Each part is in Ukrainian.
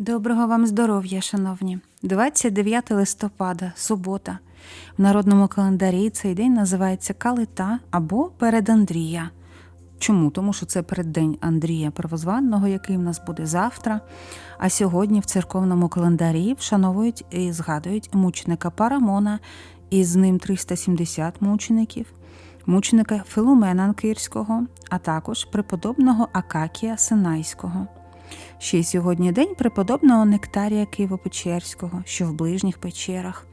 Доброго вам здоров'я, шановні. 29 листопада, субота. В народному календарі цей день називається Калита або Передандрія. Чому? Тому що це переддень Андрія Первозванного, який в нас буде завтра. А сьогодні в церковному календарі вшановують і згадують мученика Парамона, і з ним 370 мучеників, мученика Филумена Анкирського, а також преподобного Акакія Синайського. Ще й сьогодні день преподобного Нектарія Києво-Печерського, що в ближніх печерах.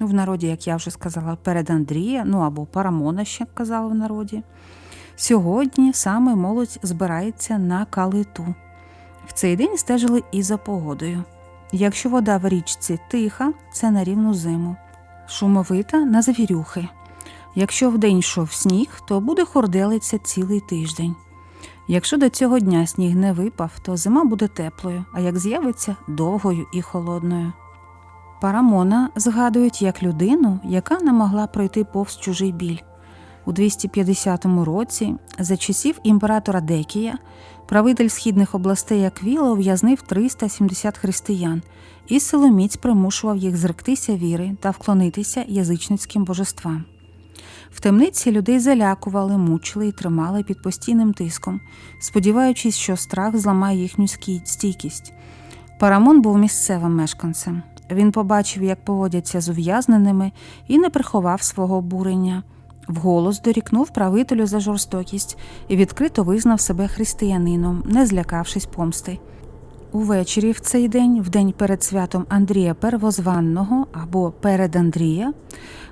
Ну, в народі, як я вже сказала, перед Андрія, ну або Парамона, ще казали в народі. Сьогодні саме молодь збирається на калиту. В цей день стежили і за погодою. Якщо вода в річці тиха, це на рівну зиму, шумовита на завірюхи. Якщо вдень йшов сніг, то буде хорделиця цілий тиждень. Якщо до цього дня сніг не випав, то зима буде теплою, а як з'явиться довгою і холодною. Парамона згадують як людину, яка не могла пройти повз чужий біль. У 250 році, за часів імператора Декія, правитель східних областей Аквіла ув'язнив 370 християн і силоміць примушував їх зректися віри та вклонитися язичницьким божествам. В темниці людей залякували, мучили і тримали під постійним тиском, сподіваючись, що страх зламає їхню стійкість. Парамон був місцевим мешканцем. Він побачив, як поводяться з ув'язненими, і не приховав свого обурення. Вголос дорікнув правителю за жорстокість і відкрито визнав себе християнином, не злякавшись помсти. Увечері в цей день, в день перед святом Андрія Первозванного або перед Андрія,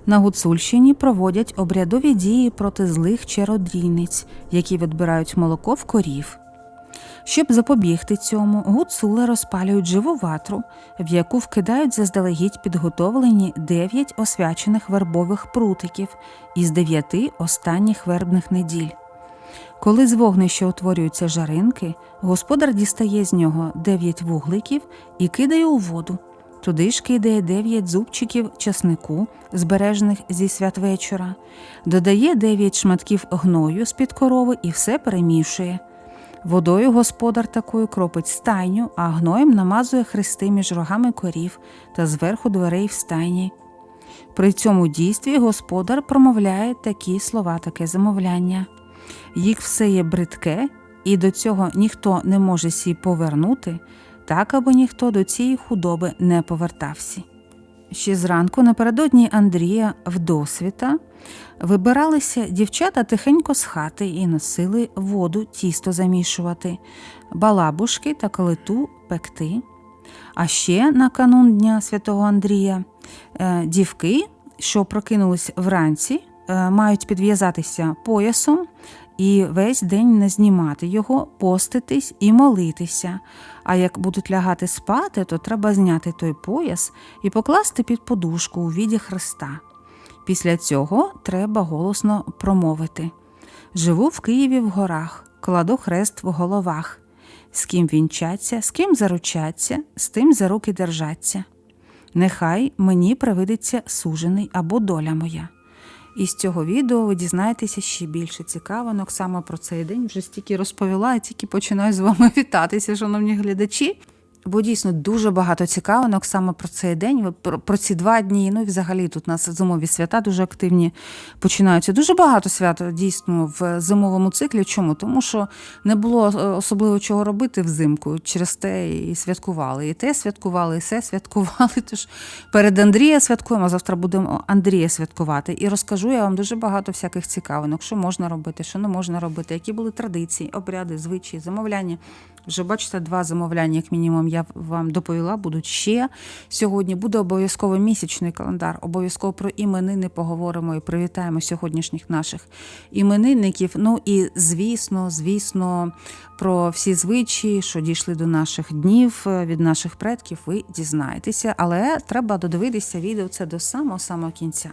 на Гуцульщині проводять обрядові дії проти злих чародійниць, які відбирають молоко в корів. Щоб запобігти цьому, гуцули розпалюють живу ватру, в яку вкидають заздалегідь підготовлені дев'ять освячених вербових прутиків із дев'яти останніх вербних неділь. Коли з вогнища утворюються жаринки, господар дістає з нього дев'ять вугликів і кидає у воду. Туди ж кидає дев'ять зубчиків часнику, збережених зі святвечора, додає дев'ять шматків гною з-під корови і все перемішує. Водою господар такою кропить стайню, а гноєм намазує хрести між рогами корів та зверху дверей в стайні. При цьому дійстві господар промовляє такі слова, таке замовляння. Їх все є бридке, і до цього ніхто не може сі повернути, так аби ніхто до цієї худоби не повертався. Ще зранку напередодні Андрія вдосвіта вибиралися дівчата тихенько з хати і носили воду тісто замішувати, балабушки та калиту пекти. А ще на канун Дня Святого Андрія е, дівки, що прокинулись вранці, е, мають підв'язатися поясом і весь день не знімати його, поститись і молитися. А як будуть лягати спати, то треба зняти той пояс і покласти під подушку у віді Христа. Після цього треба голосно промовити: Живу в Києві в горах, кладу хрест в головах. З ким вінчаться, з ким заручаться, з тим за руки держаться. Нехай мені привидиться сужений або доля моя. І з цього відео ви дізнаєтеся ще більше цікавинок саме про цей день. Вже стільки розповіла, і тільки починаю з вами вітатися, шановні глядачі. Бо дійсно дуже багато цікавинок саме про цей день, про, ці два дні. Ну і взагалі тут у нас зимові свята дуже активні починаються. Дуже багато свят дійсно в зимовому циклі. Чому? Тому що не було е, особливо чого робити взимку. Через те і святкували. І те святкували, і все святкували. Тож перед Андрія святкуємо, завтра будемо Андрія святкувати. І розкажу я вам дуже багато всяких цікавинок, що можна робити, що не можна робити, які були традиції, обряди, звичаї, замовляння. Вже бачите, два замовляння, як мінімум, я вам доповіла, будуть ще. Сьогодні буде обов'язково місячний календар. Обов'язково про іменини поговоримо і привітаємо сьогоднішніх наших іменинників. Ну і звісно, звісно, про всі звичаї, що дійшли до наших днів е, від наших предків, ви дізнаєтеся. Але треба додивитися відео це до самого самого кінця.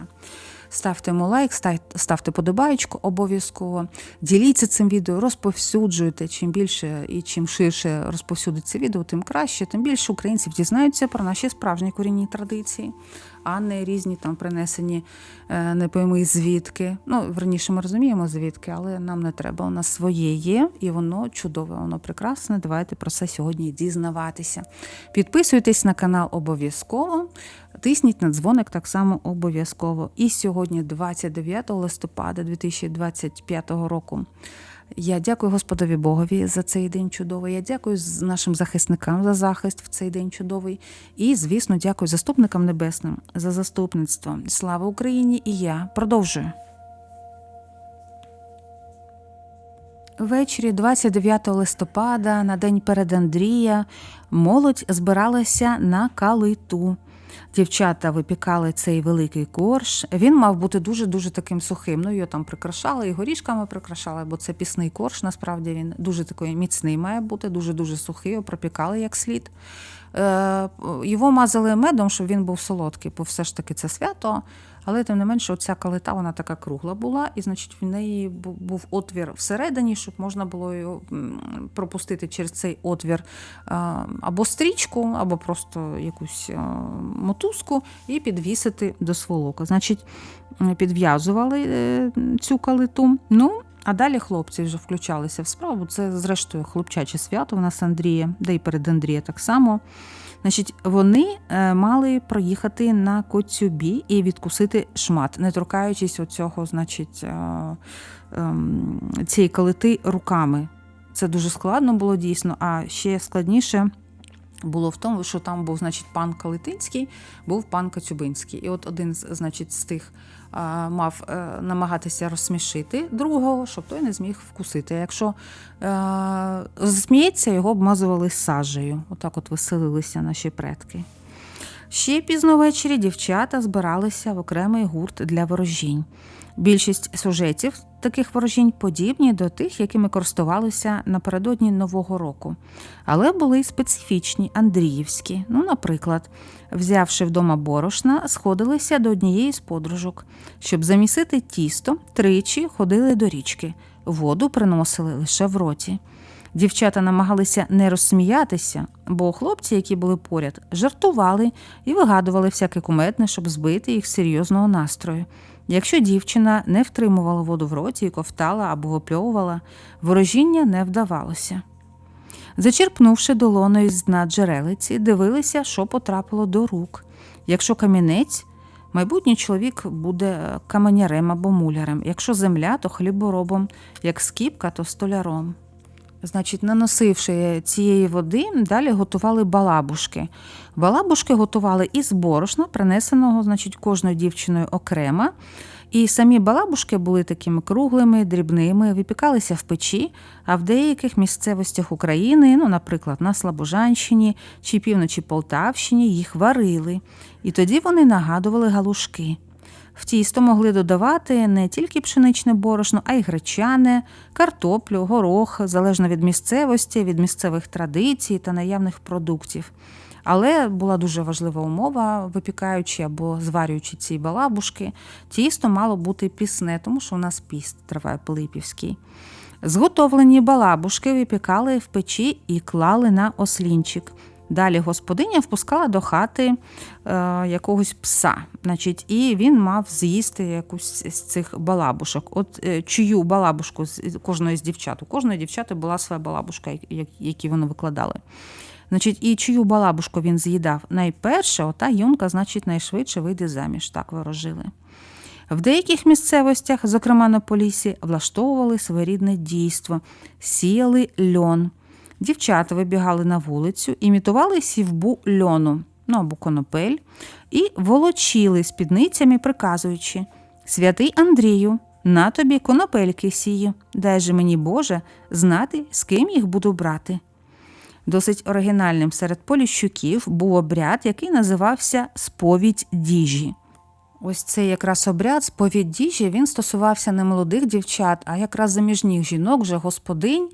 Ставте йому лайк, ставте подобаєчку обов'язково. Діліться цим відео, розповсюджуйте. Чим більше і чим ширше розповсюдиться відео, тим краще, тим більше українців дізнаються про наші справжні корінні традиції, а не різні там принесені е, не пойми звідки. Ну, верніше, ми розуміємо звідки, але нам не треба. У нас своє є, і воно чудове, воно прекрасне. Давайте про це сьогодні дізнаватися. Підписуйтесь на канал обов'язково, тисніть на дзвоник так само обов'язково. І сьогодні, 29 листопада 2025 року. Я дякую Господові Богові за цей день чудовий. Я дякую нашим захисникам за захист в цей день чудовий. І, звісно, дякую заступникам небесним за заступництво. Слава Україні! І я продовжую. Ввечері 29 листопада, на день перед Андрія, молодь збиралася на калиту. Дівчата випікали цей великий корж. Він мав бути дуже-дуже таким сухим. Ну, його там прикрашали і горішками прикрашали, бо це пісний корж. Насправді він дуже такий міцний має бути, дуже-дуже сухий, його пропікали як слід. Е, Його мазали медом, щоб він був солодкий, бо все ж таки це свято. Але тим не менше, оця калита вона така кругла була, і значить в неї був отвір всередині, щоб можна було його пропустити через цей отвір або стрічку, або просто якусь мотузку і підвісити до сволока. Значить, підв'язували е, цю калиту. Ну, а далі хлопці вже включалися в справу. Це, зрештою, хлопчаче свято у нас Андрія, де й перед Андрія так само. Значить, вони е, мали проїхати на коцюбі і відкусити шмат, не торкаючись оцього, значить, е, ем, цієї калити руками. Це дуже складно було дійсно, а ще складніше було в тому, що там був, значить, пан Калитинський, був пан Коцюбинський. І от один значить, з тих мав е, намагатися розсмішити другого, щоб той не зміг вкусити. Якщо зміється, його обмазували сажею. Отак от веселилися наші предки. Ще пізно ввечері дівчата збиралися в окремий гурт для ворожінь. Більшість сюжетів таких ворожінь подібні до тих, якими користувалися напередодні Нового року, але були й специфічні Андріївські. Ну, наприклад, взявши вдома борошна, сходилися до однієї з подружок. Щоб замісити тісто, тричі ходили до річки, воду приносили лише в роті. Дівчата намагалися не розсміятися, бо хлопці, які були поряд, жартували і вигадували всяке куметне, щоб збити їх з серйозного настрою. Якщо дівчина не втримувала воду в роті і ковтала або випльовувала, ворожіння не вдавалося. Зачерпнувши долоною з дна джерелиці, дивилися, що потрапило до рук. Якщо камінець, майбутній чоловік буде каменярем або мулярем, якщо земля, то хліборобом, як скіпка, то столяром. Значить, наносивши цієї води, далі готували балабушки. Балабушки готували із борошна, принесеного, значить, кожною дівчиною окремо. І самі балабушки були такими круглими, дрібними, випікалися в печі, а в деяких місцевостях України, ну, наприклад, на Слобожанщині чи півночі Полтавщині, їх варили. І тоді вони нагадували галушки. В тісто могли додавати не тільки пшеничне борошно, а й гречане, картоплю, горох, залежно від місцевості, від місцевих традицій та наявних продуктів. Але була дуже важлива умова, випікаючи або зварюючи ці балабушки, тісто мало бути пісне, тому що у нас піст триває Пилипівський. Зготовлені балабушки випікали в печі і клали на ослінчик. Далі господиня впускала до хати е, якогось пса, значить, і він мав з'їсти якусь з цих балабушок. От е, чию балабушку з кожної з дівчат. У кожної дівчати була своя балабушка, які вони викладали. Значить, і чию балабушку він з'їдав найперше, ота юнка, значить, найшвидше вийде заміж. Так ворожили. В деяких місцевостях, зокрема на Полісі, влаштовували своєрідне дійство, сіяли льон. Дівчата вибігали на вулицю, імітували сівбу льону, ну або конопель, і волочили спідницями, приказуючи: Святий Андрію, на тобі конопельки сію, дай же мені Боже знати, з ким їх буду брати. Досить оригінальним серед поліщуків був обряд, який називався сповідь діжі. Ось цей якраз обряд сповідь діжі він стосувався не молодих дівчат, а якраз заміжніх жінок, вже господинь.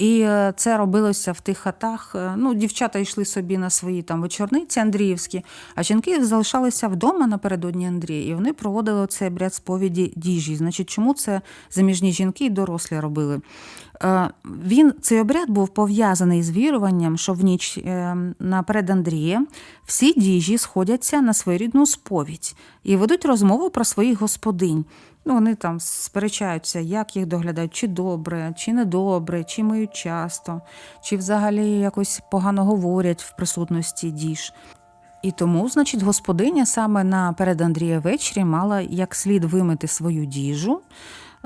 І е, це робилося в тих хатах. Е, Ну, дівчата йшли собі на свої там вечорниці Андріївські, а жінки залишалися вдома напередодні Андрія, і вони проводили цей обряд сповіді діжі. Значить, чому це заміжні жінки і дорослі робили? Е, Він цей обряд був пов'язаний з віруванням, що в ніч наперед Андрія всі діжі сходяться на своєрідну сповідь і ведуть розмову про своїх господинь. Ну, вони там сперечаються, як їх доглядають, чи добре, чи недобре, чи миють часто, чи взагалі якось погано говорять в присутності діж. І тому, значить, господиня саме на перед Андрія ввечері мала як слід вимити свою діжу,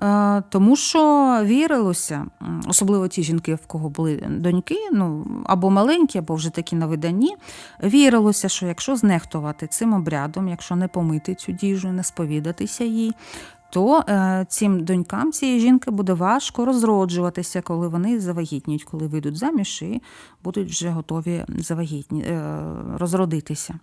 е, тому що вірилося, особливо ті жінки, в кого були доньки, ну або маленькі, або вже такі на виданні, вірилося, що якщо знехтувати цим обрядом, якщо не помити цю діжу, не сповідатися їй, то е, цим донькам цієї жінки буде важко розроджуватися, коли вони завагітніють, коли вийдуть заміж і будуть вже готові завагітні, е, розродитися.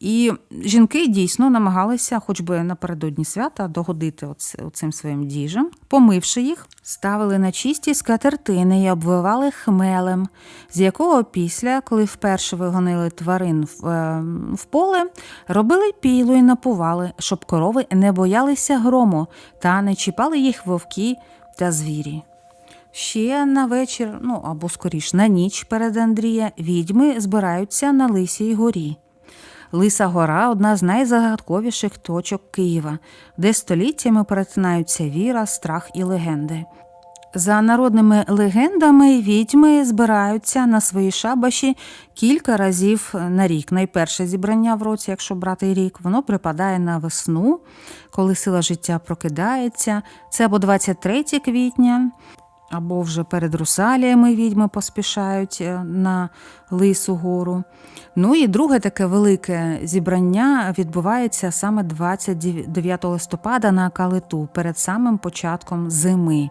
І жінки дійсно намагалися, хоч би напередодні свята, догодити оц- оцим своїм діжам, помивши їх, ставили на чисті скатертини і обвивали хмелем, з якого після, коли вперше вигонили тварин в, е, в поле, робили пілу і напували, щоб корови не боялися грому та не чіпали їх вовки та звірі. Ще на вечір, ну або скоріш на ніч перед Андрія, відьми збираються на Лисій горі. Лиса гора одна з найзагадковіших точок Києва, де століттями перетинаються віра, страх і легенди. За народними легендами, відьми збираються на свої шабаші кілька разів на рік. Найперше зібрання в році, якщо брати рік, воно припадає на весну, коли сила життя прокидається. Це або 23 квітня, або вже перед русаліями відьми поспішають е, на Лису гору. Ну і друге таке велике зібрання відбувається саме 29 листопада на Калиту, перед самим початком зими.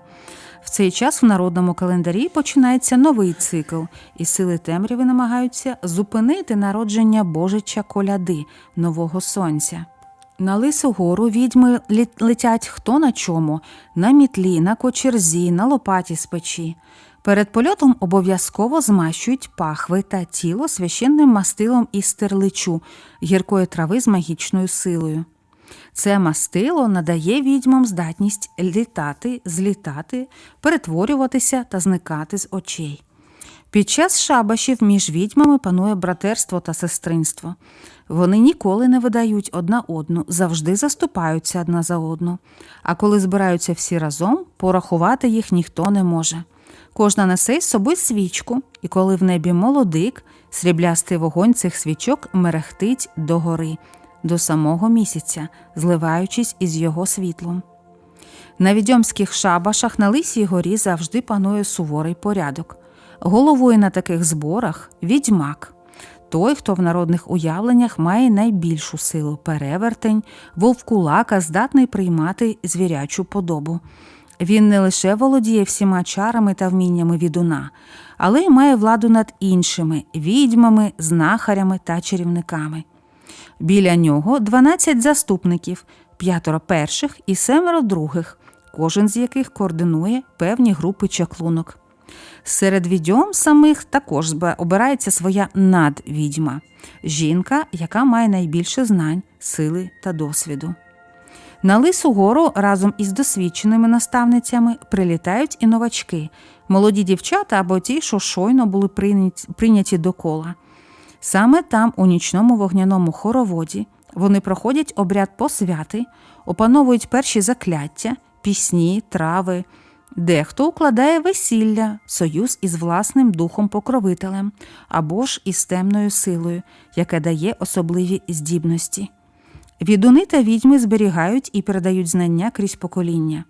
В цей час в народному календарі починається новий цикл, і сили темряви намагаються зупинити народження Божича коляди, нового сонця. На Лису гору відьми летять хто на чому, на мітлі, на кочерзі, на лопаті з печі. Перед польотом обов'язково змащують пахви та тіло священним мастилом із стерличу, гіркої трави з магічною силою. Це мастило надає відьмам здатність літати, злітати, перетворюватися та зникати з очей. Під час шабашів між відьмами панує братерство та сестринство. Вони ніколи не видають одна одну, завжди заступаються одна за одну. А коли збираються всі разом, порахувати їх ніхто не може. Кожна несе із собою свічку, і коли в небі молодик, сріблястий вогонь цих свічок мерехтить до гори, до самого місяця, зливаючись із його світлом. На відьомських шабашах на Лисій горі завжди панує суворий порядок. Головою на таких зборах відьмак. Той, хто в народних уявленнях має найбільшу силу перевертень, вовкулака здатний приймати звірячу подобу. Він не лише володіє всіма чарами та вміннями відуна, але й має владу над іншими відьмами, знахарями та чарівниками. Біля нього 12 заступників, п'ятеро перших і семеро других, кожен з яких координує певні групи чаклунок. Серед відьом самих також обирається своя надвідьма жінка, яка має найбільше знань, сили та досвіду. На Лису гору разом із досвідченими наставницями прилітають і новачки, молоді дівчата або ті, що щойно були прийняті- до кола. Саме там, у нічному вогняному хороводі, вони проходять обряд посвяти, опановують перші закляття, пісні, трави. Дехто укладає весілля, союз із власним духом-покровителем або ж із темною силою, яка дає особливі здібності. Відуни та відьми зберігають і передають знання крізь покоління.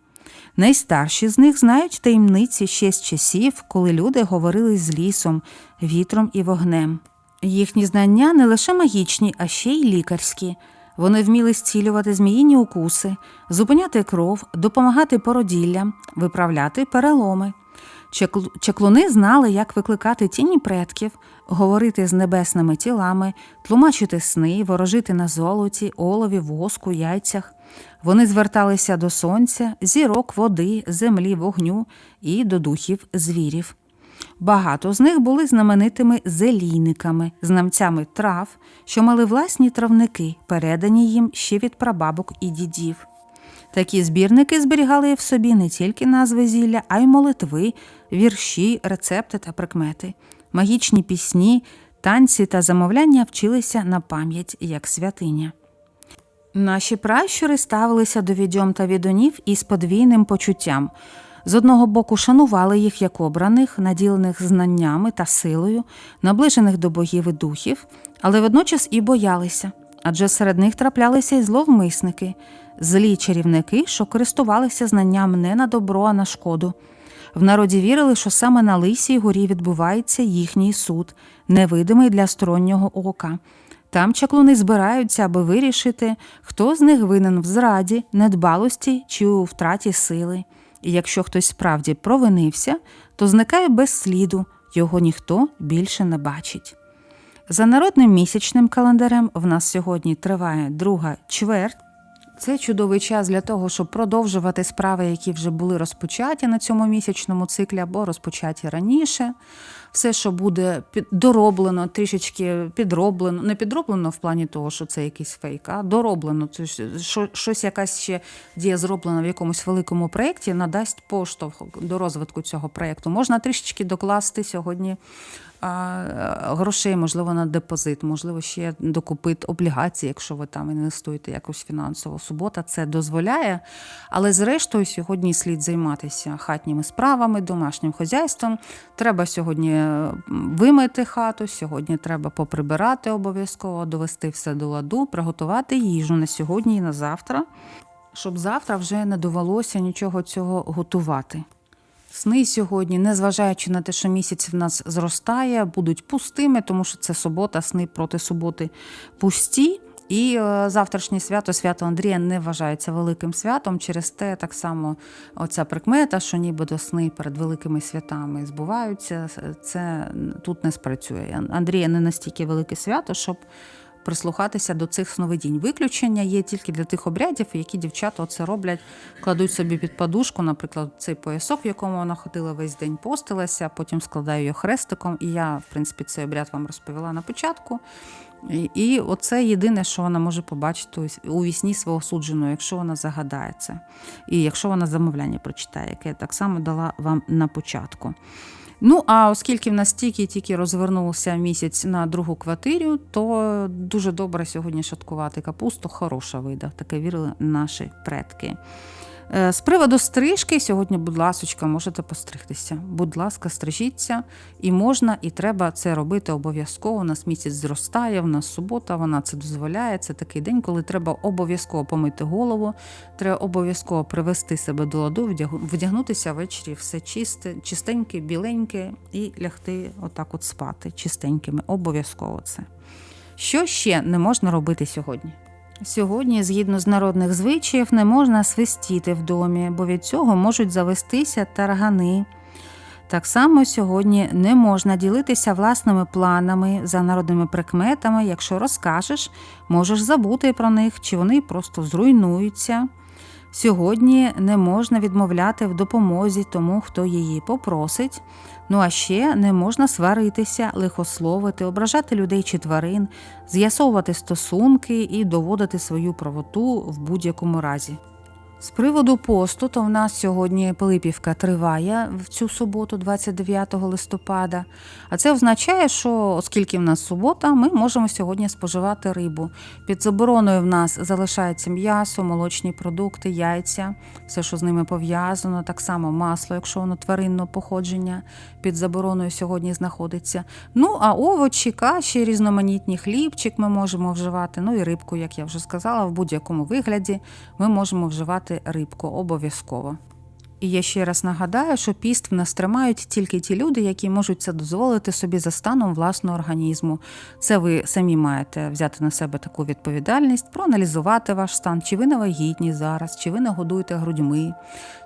Найстарші з них знають таємниці ще з часів, коли люди говорили з лісом, вітром і вогнем. Їхні знання не лише магічні, а ще й лікарські. Вони вміли зцілювати зміїні укуси, зупиняти кров, допомагати породіллям, виправляти переломи. Чеклу- Чеклуни знали, як викликати тіні предків, говорити з небесними тілами, тлумачити сни, ворожити на золоті, олові, воску, яйцях. Вони зверталися до сонця, зірок, води, землі, вогню і до духів звірів. Багато з них були знаменитими зелійниками, знамцями трав, що мали власні травники, передані їм ще від прабабок і дідів. Такі збірники зберігали в собі не тільки назви зілля, а й молитви, вірші, рецепти та прикмети. Магічні пісні, танці та замовляння вчилися на пам'ять як святиня. Наші пращури ставилися до відьом та відунів із подвійним почуттям. З одного боку, шанували їх як обраних, наділених знаннями та силою, наближених до богів і духів, але водночас і боялися, адже серед них траплялися й зловмисники, злі чарівники, що користувалися знанням не на добро, а на шкоду. В народі вірили, що саме на лисій горі відбувається їхній суд, невидимий для стороннього ока. Там чаклуни збираються, аби вирішити, хто з них винен в зраді, недбалості чи у втраті сили. І якщо хтось справді провинився, то зникає без сліду, його ніхто більше не бачить. За народним місячним календарем в нас сьогодні триває друга чверть. Це чудовий час для того, щоб продовжувати справи, які вже були розпочаті на цьому місячному циклі або розпочаті раніше. Все, що буде дороблено, трішечки підроблено, не підроблено в плані того, що це якийсь фейк, а дороблено. Це що, щось якась ще дія зроблена в якомусь великому проєкті, надасть поштовх до розвитку цього проєкту. Можна трішечки докласти сьогодні грошей, можливо, на депозит, можливо, ще докупити облігації, якщо ви там інвестуєте якось фінансово. Субота це дозволяє. Але зрештою, сьогодні слід займатися хатніми справами, домашнім хазяйством. Треба сьогодні е, вимити хату, сьогодні треба поприбирати обов'язково, довести все до ладу, приготувати їжу на сьогодні і на завтра, щоб завтра вже не довелося нічого цього готувати. Сни сьогодні, незважаючи на те, що місяць в нас зростає, будуть пустими, тому що це субота, сни проти суботи пусті. І е, завтрашнє свято, свято Андрія, не вважається великим святом. Через те так само оця прикмета, що нібито сни перед великими святами збуваються, це тут не спрацює. Андрія не настільки велике свято, щоб прислухатися до цих сновидінь. Виключення є тільки для тих обрядів, які дівчата оце роблять, кладуть собі під подушку, наприклад, цей поясок, в якому вона ходила весь день, постилася, потім складаю його хрестиком. І я, в принципі, цей обряд вам розповіла на початку. І, оце єдине, що вона може побачити у вісні свого судженого, якщо вона загадає це. І якщо вона замовляння прочитає, яке я так само дала вам на початку. Ну, а оскільки в нас тільки тільки розвернувся місяць на другу квартиру, то дуже добре сьогодні шаткувати капусту, хороша вида, таке вірили наші предки. Е, З приводу стрижки, сьогодні, будь ласочка, можете постригтися. Будь ласка, стрижіться, і можна, і треба це робити обов'язково. У нас місяць зростає, в нас субота, вона це дозволяє. Це такий день, коли треба обов'язково помити голову, треба обов'язково привести себе до ладу, вдягнутися ввечері все чисте, чистеньке, біленьке, і лягти отак от спати чистенькими. Обов'язково це. Що ще не можна робити сьогодні? Сьогодні, згідно з народних звичаїв, не можна свистіти в домі, бо від цього можуть завестися таргани. Так само сьогодні не можна ділитися власними планами за народними прикметами. Якщо розкажеш, можеш забути про них, чи вони просто зруйнуються. Сьогодні не можна відмовляти в допомозі тому, хто її попросить. Ну а ще не можна сваритися, лихословити, ображати людей чи тварин, з'ясовувати стосунки і доводити свою правоту в будь-якому разі. З приводу посту, то в нас сьогодні Пилипівка триває в цю суботу, 29 листопада. А це означає, що оскільки в нас субота, ми можемо сьогодні споживати рибу. Під забороною в нас залишається м'ясо, молочні продукти, яйця, все, що з ними пов'язано, так само масло, якщо воно тваринного походження, під забороною сьогодні знаходиться. Ну а овочі, каші, різноманітні хлібчик ми можемо вживати. Ну і рибку, як я вже сказала, в будь-якому вигляді ми можемо вживати рибку обов'язково. І я ще раз нагадаю, що піст в нас тримають тільки ті люди, які можуть це дозволити собі за станом власного організму. Це ви самі маєте взяти на себе таку відповідальність, проаналізувати ваш стан, чи ви не вагітні зараз, чи ви не годуєте грудьми,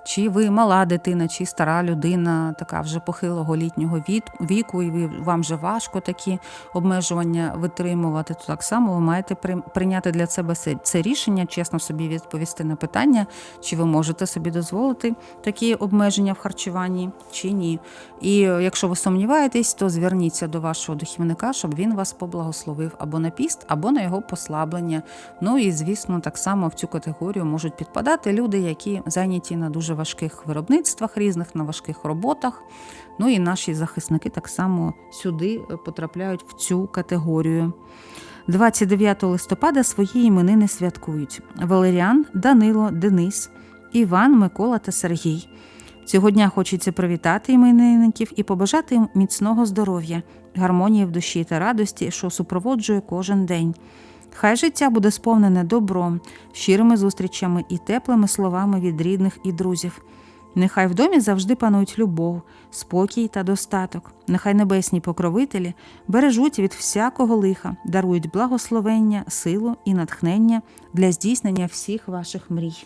чи ви мала дитина, чи стара людина, така вже похилого літнього віку, і вам вже важко такі обмежування витримувати, то так само ви маєте прийняти для себе це рішення, чесно собі відповісти на питання, чи ви можете собі дозволити такі обмеження в харчуванні чи ні. І е, якщо ви сумніваєтесь, то зверніться до вашого духівника, щоб він вас поблагословив або на піст, або на його послаблення. Ну і звісно, так само в цю категорію можуть підпадати люди, які зайняті на дуже важких виробництвах різних, на важких роботах. Ну і наші захисники так само сюди е, потрапляють в цю категорію. 29 листопада свої іменини святкують Валеріан, Данило, Денис, Іван, Микола та Сергій. Цього дня хочеться привітати іменинників і побажати їм міцного здоров'я, гармонії в душі та радості, що супроводжує кожен день. Хай життя буде сповнене добром, щирими зустрічами і теплими словами від рідних і друзів. Нехай в домі завжди панують любов, спокій та достаток. Нехай небесні покровителі бережуть від всякого лиха, дарують благословення, силу і натхнення для здійснення всіх ваших мрій.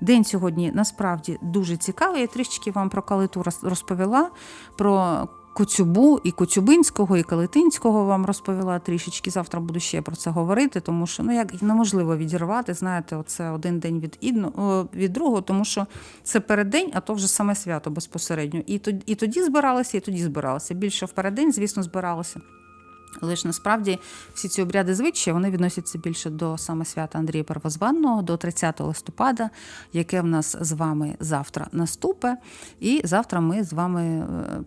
День сьогодні насправді дуже цікавий. Я трішечки вам про калиту розповіла, про Коцюбу і Коцюбинського, і Калитинського вам розповіла трішечки. Завтра буду ще про це говорити, тому що ну як неможливо відірвати. Знаєте, оце один день від ідно від другого, тому що це переддень, а то вже саме свято безпосередньо. І тоді, і тоді збиралися, і тоді збиралися. Більше в переддень, звісно, збиралися. Ж насправді всі ці обряди звичаї вони відносяться більше до саме свята Андрія Первозванного, до 30 листопада, яке в нас з вами завтра наступе. І завтра ми з вами е,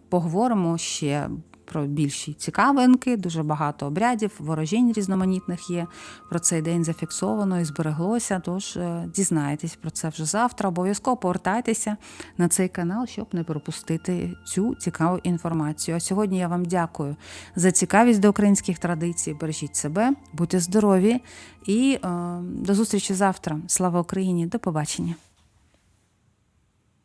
поговоримо ще. Про більші цікавинки, дуже багато обрядів, ворожінь різноманітних є. Про цей день зафіксовано і збереглося. Тож е, дізнаєтесь про це вже завтра. Обов'язково повертайтеся на цей канал, щоб не пропустити цю цікаву інформацію. А сьогодні я вам дякую за цікавість до українських традицій. Бережіть себе, будьте здорові і е, до зустрічі завтра. Слава Україні! До побачення!